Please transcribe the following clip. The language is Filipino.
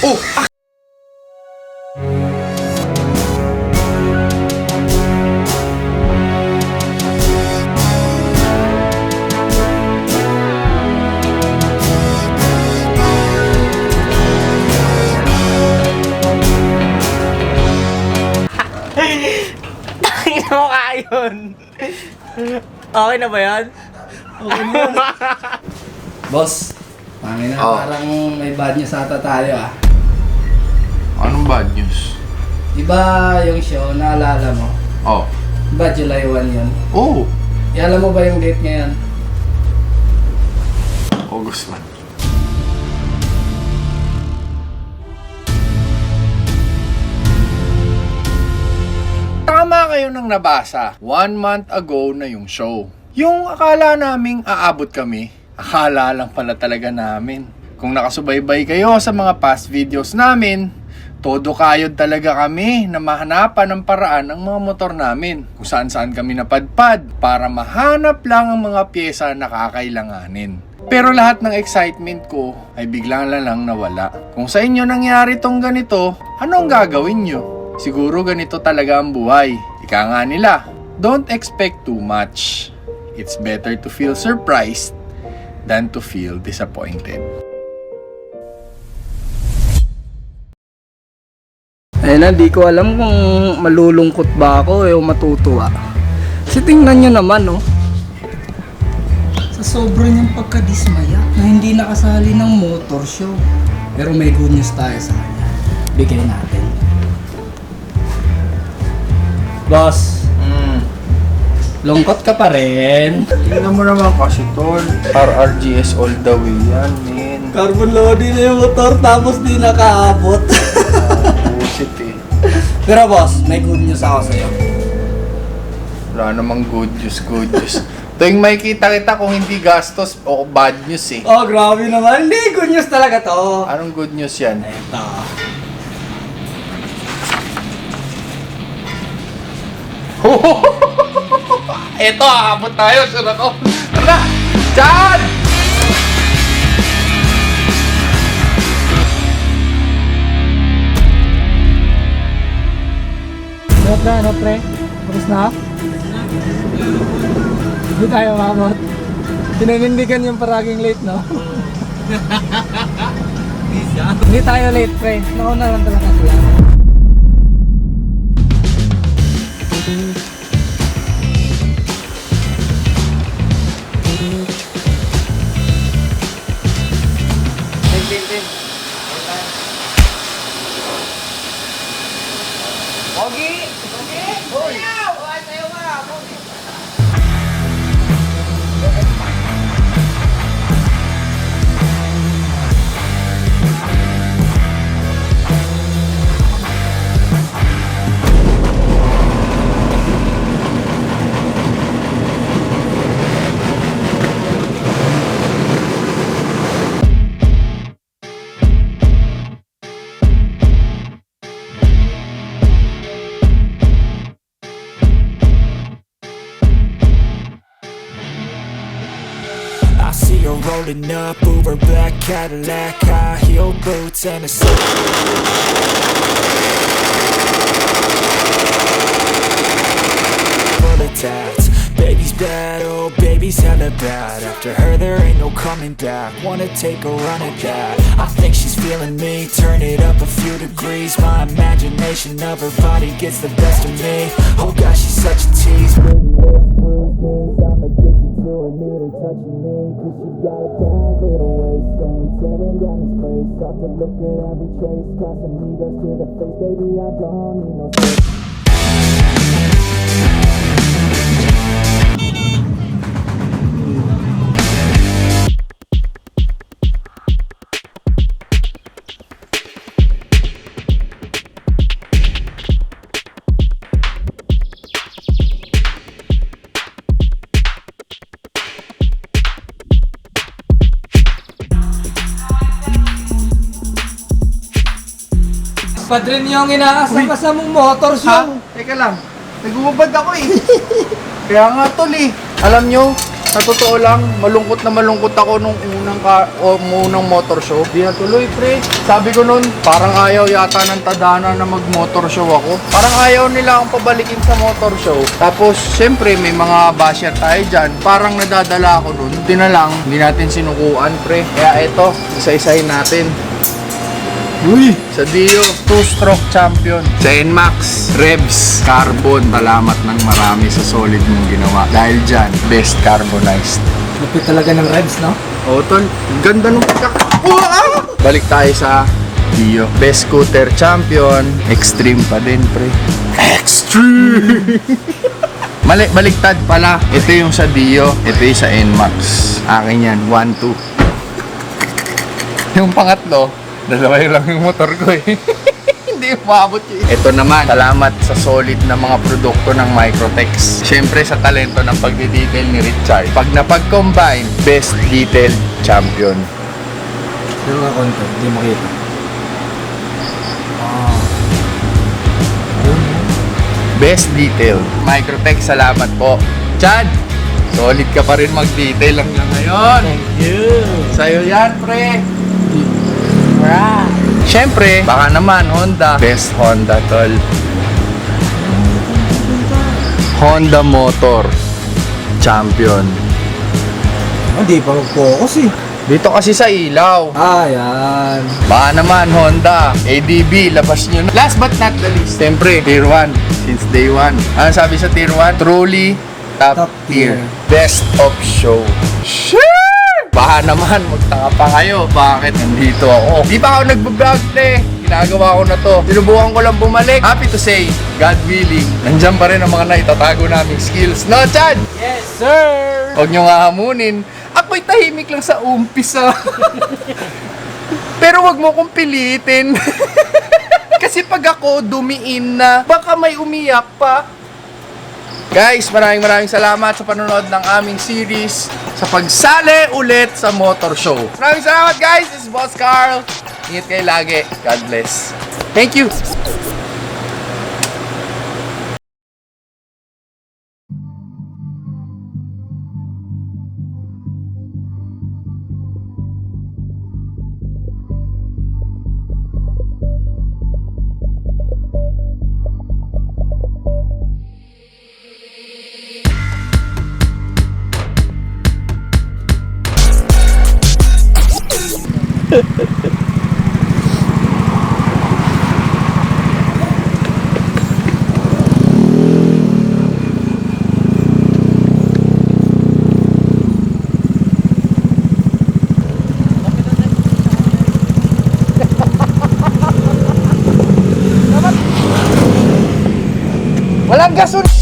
Oh! Ah! Tangin mo yun. Okay na ba yan? Boss, pangin na, Oh. parang may bad news ata tayo ah. Anong bad news? Di ba yung show, naalala mo? Oh. Ba July 1 yun? Oh! Eh, alam mo ba yung date ngayon? August man. Tama kayo nang nabasa. One month ago na yung show. Yung akala naming aabot kami, akala lang pala talaga namin. Kung nakasubaybay kayo sa mga past videos namin, todo kayod talaga kami na mahanapan ng paraan ang mga motor namin. Kung saan saan kami napadpad para mahanap lang ang mga pyesa na kakailanganin. Pero lahat ng excitement ko ay biglang lang nawala. Kung sa inyo nangyari tong ganito, anong gagawin nyo? Siguro ganito talaga ang buhay. Ika nga nila, don't expect too much. It's better to feel surprised than to feel disappointed. Ayun na, di ko alam kung malulungkot ba ako o matutuwa. Kasi tingnan nyo naman, no? Sa sobrang niyang pagkadismaya na hindi nakasali ng motor show. Pero may good news tayo sa kanya. Bigay natin. Boss, Mm. lungkot ka pa rin. Tingnan mo naman kasi tol, RRGS all the way yan, men. Carbon loading na yung motor tapos di nakaabot. Pero boss, may good news ako sa'yo. Wala namang good news, good news. Tuwing may kita kita kung hindi gastos o bad news eh. Oh, grabe naman. Hindi, good news talaga to. Anong good news yan? Ito. Eto, aabot tayo. Sure ako. Tara! Diyan! Ano pre, ano pre? Tapos na? Hindi tayo mamot. Pinanindigan yung paraging late, no? Hindi tayo late, pre. Nauna lang talaga sila. Oi. Rolling up, Uber black Cadillac, high heel boots and a suit tats. Baby's bad, oh baby's hella bad. After her there ain't no coming back. Wanna take a run at that? I think she's feeling me. Turn it up a few degrees. My imagination of her body gets the best of me. Oh gosh, she's such chase. Casamigos to the face, baby. I don't need no space. Padre niyo ang inaasam-asam mong motor Ha? show. Teka lang. Nagubad ako eh. Kaya nga tol eh. Alam nyo, Sa totoo lang, malungkot na malungkot ako nung unang, ka, o, unang motor show. Di natuloy, pre. Sabi ko nun, parang ayaw yata ng tadana na mag-motor show ako. Parang ayaw nila akong pabalikin sa motor show. Tapos, syempre, may mga basher tayo dyan. Parang nadadala ako nun. Buti na lang, hindi natin sinukuan, pre. Kaya eto, isa-isahin natin. Uy! Sa Dio, two-stroke champion. Sa NMAX, Revs, Carbon. Salamat ng marami sa solid mong ginawa. Dahil dyan, best carbonized. Lupit talaga ng revs, no? Oo, tol. Ganda nung pagka... Balik tayo sa Dio. Best scooter champion. Extreme pa din, pre. Extreme! Mali, baliktad pala. Ito yung sa Dio. Ito yung sa NMAX. Akin yan. 1, 2. Yung pangatlo, dalawa yung lang yung motor ko eh. Hindi umabot yun. Ito naman, salamat sa solid na mga produkto ng Microtex. Siyempre sa talento ng pagdidetail ni Richard. Pag napag-combine, best detail champion. Pero nga konti, hindi makita. Best detail. Microtex, salamat po. Chad, solid ka pa rin mag-detail lang lang ngayon. Thank you. Sa'yo yan, pre. Right. Siyempre, baka naman Honda. Best Honda, tol. Honda Motor Champion. Hindi pa mag-focus eh. Dito kasi sa ilaw. Ah, yan. Baka naman Honda, ADB, labas nyo na. Last but not the least, siyempre, Tier 1, since day 1. Ano sabi sa Tier 1? Truly top, Top tier. tier. Best of show. Sure! Baka naman, magtaka pa kayo. Bakit nandito ako? Di pa ako nagbablog, pre. Ginagawa ko na to. Sinubukan ko lang bumalik. Happy to say, God willing, nandyan pa rin ang mga naitatago naming skills. No, Chad? Yes, sir! Huwag nyo nga hamunin. Ako'y tahimik lang sa umpisa. Pero wag mo kong pilitin. Kasi pag ako dumiin na, baka may umiyak pa. Guys, maraming maraming salamat sa panonood ng aming series sa pagsali ulit sa motor show. Maraming salamat guys! This is Boss Carl. Ingat kayo lagi. God bless. Thank you! tengas un...